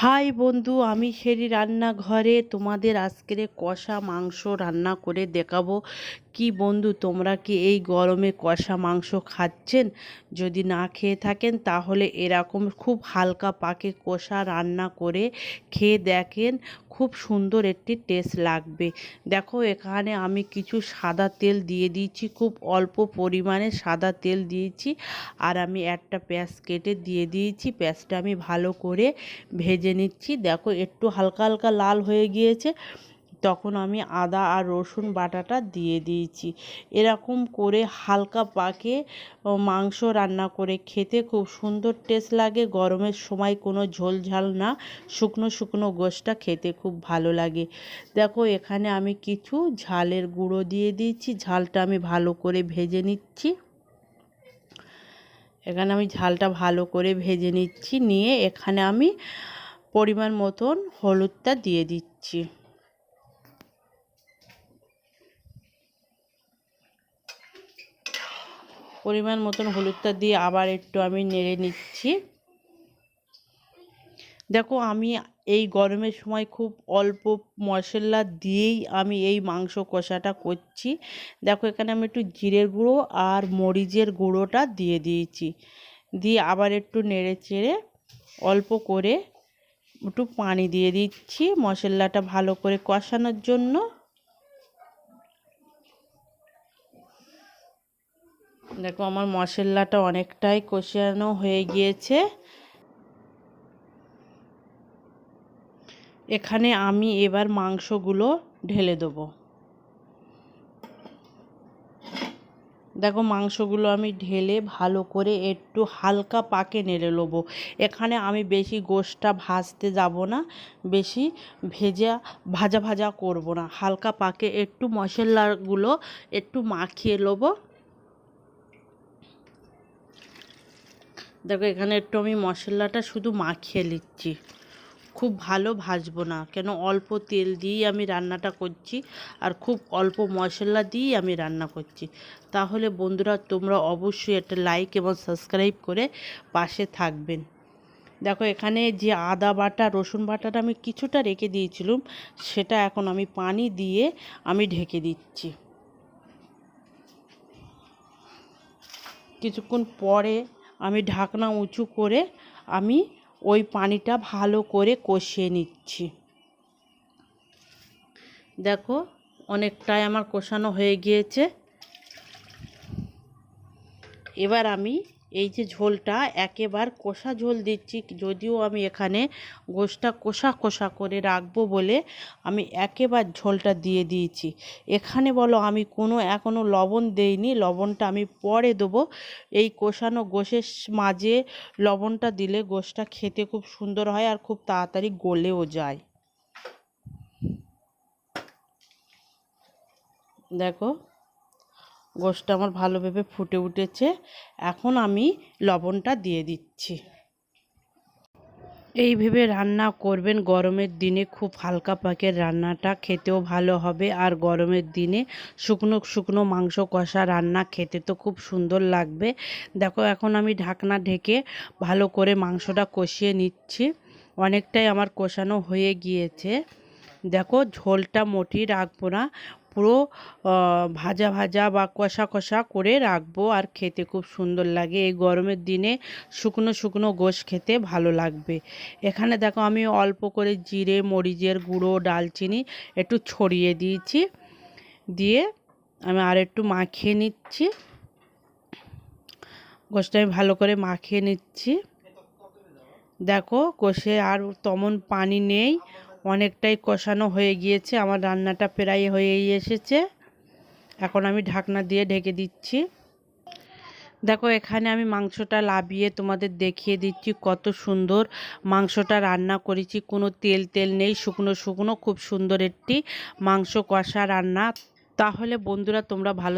High বন্ধু, আমি সেরি রান্নাঘরে তোমাদের আজকের কষা মাংস রান্না করে দেখাবো। কি বন্ধু, তোমরা কি এই গরমে কষা মাংস খাচ্ছেন? যদি না খেয়ে থাকেন, তাহলে এরকম খুব হালকা পাকে কষা রান্না করে খেয়ে দেখেন। খুব সুন্দর একটি টেস্ট লাগবে। দেখো, এখানে আমি কিছু সাদা তেল দিয়ে দিয়েছি, খুব অল্প পরিমাণে সাদা তেল দিয়েছি আর আমি একটা পেঁয়াজ কেটে দিয়ে দিয়েছি। পেঁয়াজটা আমি ভালো করে ভেজে নিচ্ছি। দেখো, একটু হালকা হালকা লাল হয়ে গিয়েছে। তখন আমি আদা আর রসুন বাটাটা দিয়ে দিয়েছি। এরকম করে হালকা পাকে মাংস রান্না করে খেতে খুব সুন্দর টেস্ট লাগে। গরমের সময় কোনো ঝোল ঝাল না, শুকনো শুকনো গোশটা খেতে খুব ভালো লাগে। দেখো, এখানে আমি কিছু ঝালের গুঁড়ো দিয়ে দিয়েছি। ঝালটা আমি ভালো করে ভেজে নিচ্ছি। এখানে আমি ঝালটা ভালো করে ভেজে নিচ্ছি। নিয়ে এখানে আমি পরিমাণ মতন হলুদটা দিয়ে দিচ্ছি। পরিমাণ মতন হলুদটা দিয়ে আবার একটু আমি নেড়ে নিচ্ছি। দেখো, আমি এই গরমের সময় খুব অল্প মশলা দিয়েই আমি এই মাংস কষাটা করছি। দেখো, এখানে আমি একটু জিরের গুঁড়ো আর মরিচের গুঁড়োটা দিয়ে দিয়েছি। দিয়ে আবার একটু নেড়ে চেড়ে অল্প করে একটু পানি দিয়ে দিচ্ছি মশলাটা ভালো করে কষানোর জন্য। দেখো আমার মশলাটা অনেকটাই কষানো হয়ে গিয়েছে। এখানে আমি এবার মাংসগুলো ঢেলে দেবো। দেখো মাংসগুলো আমি ঢেলে ভালো করে একটু হালকা পাকে নেড়ে নেব। এখানে আমি বেশি গোশটা ভাজতে যাব না, বেশি ভেজা, ভাজা ভাজা করব না। হালকা পাকে একটু মশলাগুলো একটু মাখিয়ে নেব। দেখো, এখানে একটু আমি মশলাটা শুধু মাখিয়ে নিচ্ছি। খুব ভালো ভাজবো না, কেন অল্প তেল দিয়েই আমি রান্নাটা করছি আর খুব অল্প মশলা দিয়েই আমি রান্না করছি। তাহলে বন্ধুরা, তোমরা অবশ্যই একটা লাইক এবং সাবস্ক্রাইব করে পাশে থাকবেন। দেখো, এখানে যে আদা বাটা, রসুন বাটাটা আমি কিছুটা রেখে দিয়েছিলাম, সেটা এখন আমি পানি দিয়ে আমি ঢেকে দিচ্ছি। কিছুক্ষণ পরে আমি ঢাকনা উঁচু করে আমি ওই পানিটা ভালো করে কষিয়ে নিচ্ছি। দেখো, অনেকটাই আমার কষানো হয়ে গিয়েছে। এবার আমি এই যে ঝোলটা একেবার কষা ঝোল দিচ্ছি, যদিও আমি এখানে গোশটা কষা কষা করে রাখব বলে আমি একেবার ঝোলটা দিয়ে দিয়েছি। এখানে বলো, আমি কোনো এখনও লবণ দেইনি, লবণটা আমি পরে দেবো। এই কষানো গোশের মাঝে লবণটা দিলে গোশটা খেতে খুব সুন্দর হয় আর খুব তাড়াতাড়ি গলেও যায়। দেখো গোশটা আমার ভালোভাবে ফুটে উঠেছে। এখন আমি লবণটা দিয়ে দিচ্ছি। এই ভেবে রান্না করবেন, গরমের দিনে খুব হালকা পাকের রান্নাটা খেতেও ভালো হবে। আর গরমের দিনে শুকনো শুকনো মাংস কষা রান্না খেতে তো খুব সুন্দর লাগবে। দেখো, এখন আমি ঢাকনা ঢেকে ভালো করে মাংসটা কষিয়ে নিচ্ছি। অনেকটাই আমার কষানো হয়ে গিয়েছে। দেখো, ঝোলটা মোটেই রাখব না। পুরো ভাজা ভাজা বা কষা কষা করে রাখব। আর খেতে খুব সুন্দর লাগে। এই গরমের দিনে শুকনো শুকনো গোশ খেতে ভালো লাগবে। এখানে দেখো আমি অল্প করে জিরে, মরিচের গুঁড়ো, ডালচিনি একটু ছড়িয়ে দিয়েছি। দিয়ে আমি আর একটু মাখিয়ে নিচ্ছি। গোশটা আমি ভালো করে মাখিয়ে নিচ্ছি। দেখো কষে আর তেমন পানি নেই। অনেকটাই কষানো হয়ে গিয়েছে, আমার রান্নাটা প্রায় হয়েই এসেছে। এখন আমি ঢাকনা দিয়ে ঢেকে দিচ্ছি। দেখো, এখানে আমি মাংসটা লাভিয়ে তোমাদের দেখিয়ে দিচ্ছি কত সুন্দর মাংসটা রান্না করেছি। কোনো তেল তেল নেই, শুকনো শুকনো, খুব সুন্দর একটি মাংস কষা রান্না। তাহলে বন্ধুরা, তোমরা ভালো